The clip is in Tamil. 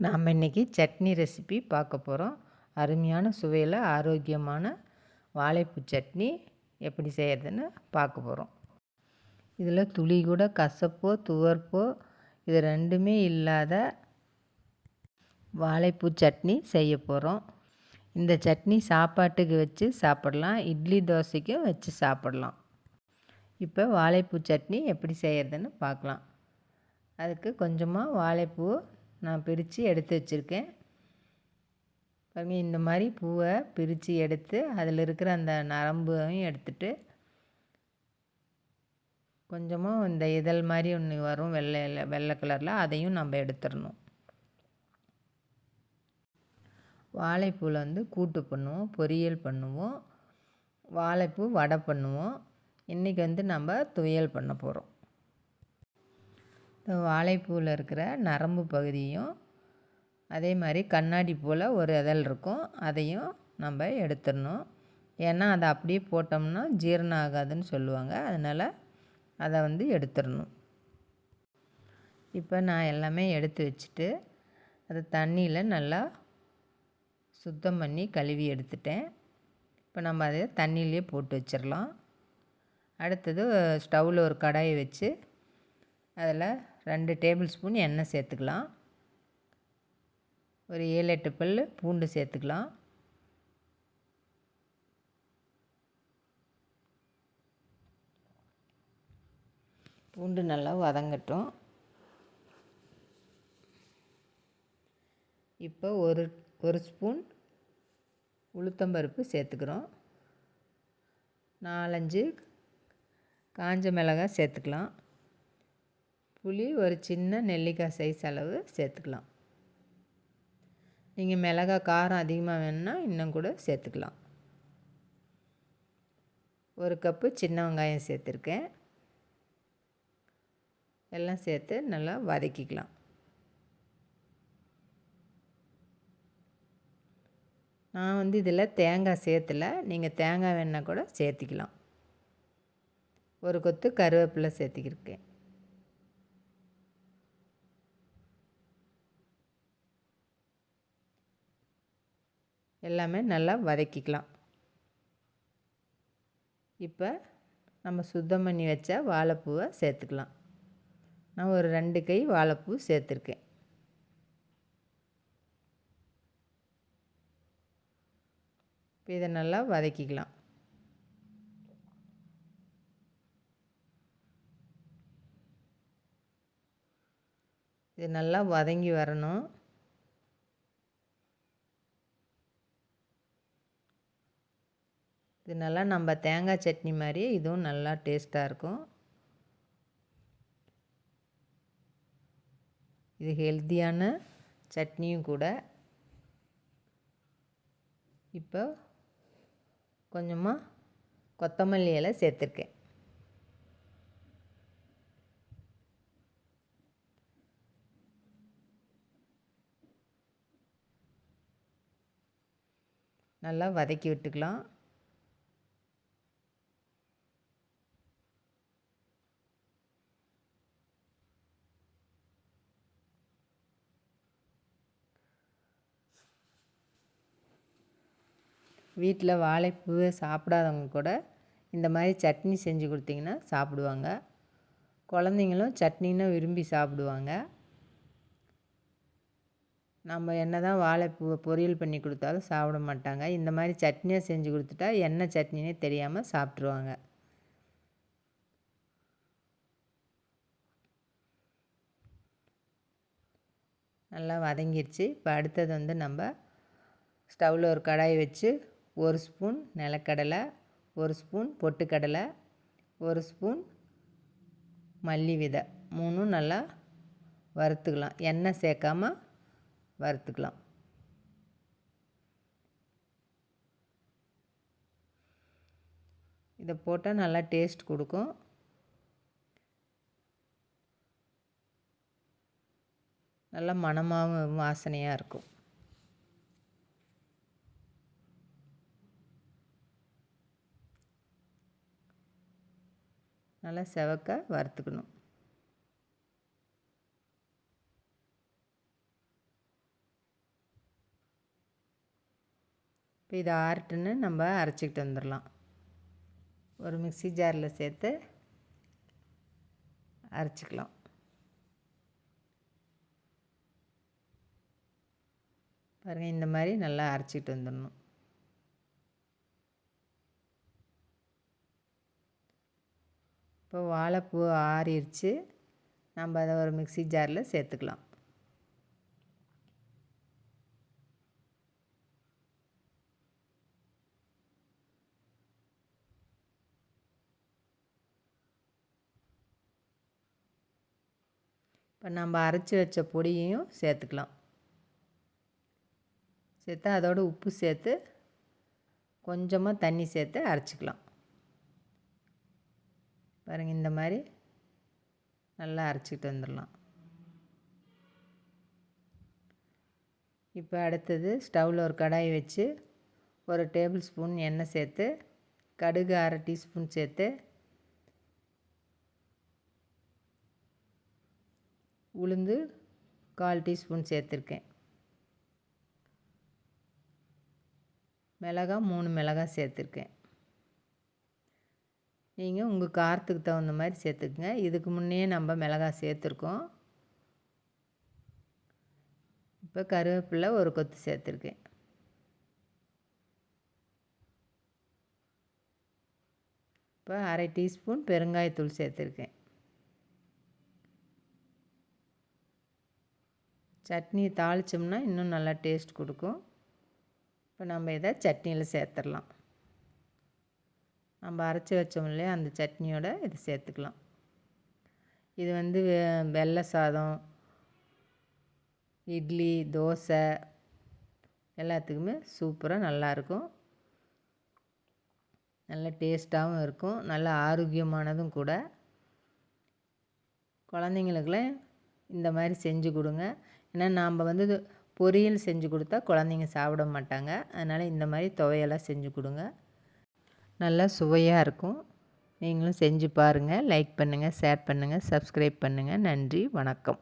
நாம் இன்றைக்கி சட்னி ரெசிபி பார்க்க போகிறோம் அருமையான சுவையில் ஆரோக்கியமான வாழைப்பூ சட்னி எப்படி செய்கிறதுன்னு பார்க்க போகிறோம் இதில் துளி கூட கசப்போ துவர்ப்போ இது ரெண்டுமே இல்லாத வாழைப்பூ சட்னி செய்ய போகிறோம் இந்த சட்னி சாப்பாட்டுக்கு வச்சு சாப்பிடலாம். இட்லி தோசைக்கும் வச்சு சாப்பிடலாம். இப்போ வாழைப்பூ சட்னி எப்படி செய்கிறதுன்னு பார்க்கலாம். அதுக்கு கொஞ்சமாக வாழைப்பூ நான் பிரித்து எடுத்து வச்சுருக்கேன். பாருங்க இந்த மாதிரி பூவை பிரித்து எடுத்து அதில் இருக்கிற அந்த நரம்பையும் எடுத்துட்டு கொஞ்சமாக இந்த இதழ் மாதிரி ஒன்று வரும் வெள்ளை வெள்ளை கலரில் அதையும் நம்ம எடுத்துடணும். வாழைப்பூவில் வந்து கூட்டு பண்ணுவோம் பொரியல் பண்ணுவோம் வாழைப்பூ வடை பண்ணுவோம். இன்றைக்கி வந்து நம்ம துவையல் பண்ண போகிறோம் வாழைப்பூவில் இருக்கிற நரம்பு பகுதியும் அதே மாதிரி கண்ணாடி போல் ஒரு இதழ் இருக்கும். அதையும் நம்ம எடுத்துடணும். ஏன்னா அதை அப்படியே போட்டோம்னா ஜீரணம் ஆகாதுன்னு சொல்லுவாங்க. அதனால் அதை வந்து எடுத்துடணும். இப்போ நான் எல்லாமே எடுத்து வச்சுட்டு அதை தண்ணியில் நல்லா சுத்தம் பண்ணி கழுவி எடுத்துட்டேன். இப்போ நம்ம அதை தண்ணியிலே போட்டு வச்சிடலாம். அடுத்தது ஸ்டவ்வில் ஒரு கடாயை வச்சு அதில் ரெண்டு டேபிள் ஸ்பூன் எண்ணெய் சேர்த்துக்கலாம். ஒரு ஏழு எட்டு பல் பூண்டு சேர்த்துக்கலாம். பூண்டு நல்லா வதங்கட்டும். இப்போ ஒரு ஒரு ஸ்பூன் உளுத்தம்பருப்பு சேர்த்துக்கிறோம். நாலஞ்சு காஞ்ச மிளகாய் சேர்த்துக்கலாம். புளி ஒரு சின்ன நெல்லிக்காய் சைஸ் அளவு சேர்த்துக்கலாம். நீங்கள் மிளகாய் காரம் அதிகமாக வேணுன்னா இன்னும் கூட சேர்த்துக்கலாம். ஒரு கப்பு சின்ன வெங்காயம் சேர்த்துருக்கேன். எல்லாம் சேர்த்து நல்லா வதக்கிக்கலாம். நான் வந்து இதில் தேங்காய் சேர்த்துல. நீங்கள் தேங்காய் வேணால் கூட சேர்த்திக்கலாம். ஒரு கொத்து கருவேப்பிலை சேர்த்துக்கிருக்கேன் எல்லாமே நல்லா வதக்கிக்கலாம். இப்போ நம்ம சுத்தம் பண்ணி வச்ச வாழைப்பூவை சேர்த்துக்கலாம். நான் ஒரு ரெண்டு கை வாழைப்பூ சேர்த்துருக்கேன். இப்போ இதை நல்லா வதக்கிக்கலாம். இது நல்லா வதங்கி வரணும். இது நல்லா நம்ம தேங்காய் சட்னி மாதிரியே இதுவும் நல்லா டேஸ்ட்டாக இருக்கும். இது ஹெல்த்தியான சட்னியும் கூட. இப்போ கொஞ்சமாக கொத்தமல்லி இலை சேர்த்துருக்கேன். நல்லா வதக்கி விட்டுக்கலாம். வீட்டில் வாழைப்பூ சாப்பிடாதவங்க கூட இந்த மாதிரி சட்னி செஞ்சு கொடுத்திங்கன்னா சாப்பிடுவாங்க. குழந்தைங்களும் சட்னின்னா விரும்பி சாப்பிடுவாங்க. நம்ம என்ன தான் வாழைப்பூவை பொரியல் பண்ணி கொடுத்தாலும் சாப்பிட மாட்டாங்க. இந்த மாதிரி சட்னியாக செஞ்சு கொடுத்துட்டா என்ன சட்னினே தெரியாமல் சாப்பிட்ருவாங்க நல்லா வதங்கிடுச்சு இப்போ அடுத்தது வந்து நம்ம ஸ்டவ்வில் ஒரு கடாய் வச்சு ஒரு ஸ்பூன் நிலக்கடலை ஒரு ஸ்பூன் பொட்டுக்கடலை ஒரு ஸ்பூன் மல்லி விதை. மூணும் நல்லா வறுத்துக்கலாம். எண்ணெய் சேர்க்காமல் வறுத்துக்கலாம். இதை போட்டால் நல்லா டேஸ்ட் கொடுக்கும். நல்லா மணமாகவும் வாசனையாக இருக்கும். நல்லா செவக்க வறுத்துக்கணும். இப்போ இதை ஆர்ட்டுன்னு நம்ம அரைச்சிக்கிட்டு வந்துடலாம். ஒரு மிக்சி ஜாரில் சேர்த்து அரைச்சிக்கலாம். பாருங்கள் இந்த மாதிரி நல்லா அரைச்சிக்கிட்டு வந்துடணும். இப்போ வாழைப்பூ ஆறிடுச்சு நம்ம அதை ஒரு மிக்சி ஜாரில் சேர்த்துக்கலாம். இப்போ நம்ம அரைச்சி வச்ச பொடியையும் சேர்த்துக்கலாம். சேர்த்து அதோடு உப்பு சேர்த்து கொஞ்சமாக தண்ணி சேர்த்து அரைச்சிக்கலாம். பாருங்கள் இந்த மாதிரி நல்லா அரைச்சிக்கிட்டு வந்துடலாம். இப்போ அடுத்தது ஸ்டவ்வில் ஒரு கடாய் வச்சு ஒரு டேபிள் ஸ்பூன் எண்ணெய் சேர்த்து கடுகு அரை டீஸ்பூன் சேர்த்து உளுந்து கால் டீஸ்பூன் சேர்த்துருக்கேன். மிளகா மூணு மிளகா சேர்த்துருக்கேன். நீங்கள் உங்கள் காரத்துக்கு தகுந்த மாதிரி சேர்த்துக்குங்க. இதுக்கு முன்னே நம்ம மிளகா சேர்த்துருக்கோம். இப்போ கருவேப்பிலை ஒரு கொத்து சேர்த்துருக்கேன். இப்போ அரை டீஸ்பூன் பெருங்காயத்தூள் சேர்த்துருக்கேன். சட்னி தாளித்தோம்னா இன்னும் நல்லா டேஸ்ட் கொடுக்கும். இப்போ நம்ம இதை சட்னியில் சேர்த்துடலாம் நம்ம அரைச்சி வச்சோம் இல்லையா அந்த சட்னியோட இது சேர்த்துக்கலாம். இது வந்து வெள்ளை சாதம் இட்லி தோசை எல்லாத்துக்குமே சூப்பராக நல்லாயிருக்கும் நல்ல டேஸ்ட்டாகவும் இருக்கும் நல்ல ஆரோக்கியமானதும் கூட. குழந்தைங்களுக்குலாம் இந்த மாதிரி செஞ்சு கொடுங்க. ஏன்னா நாம் வந்து பொரியல் செஞ்சு கொடுத்தா குழந்தைங்க சாப்பிட மாட்டாங்க. அதனால் இந்த மாதிரி துவையெல்லாம் செஞ்சு கொடுங்க. நல்லா சுவையாக இருக்கும். நீங்களும் செஞ்சு பாருங்கள் லைக் பண்ணுங்கள் ஷேர் பண்ணுங்கள் சப்ஸ்கிரைப் பண்ணுங்கள் நன்றி வணக்கம்.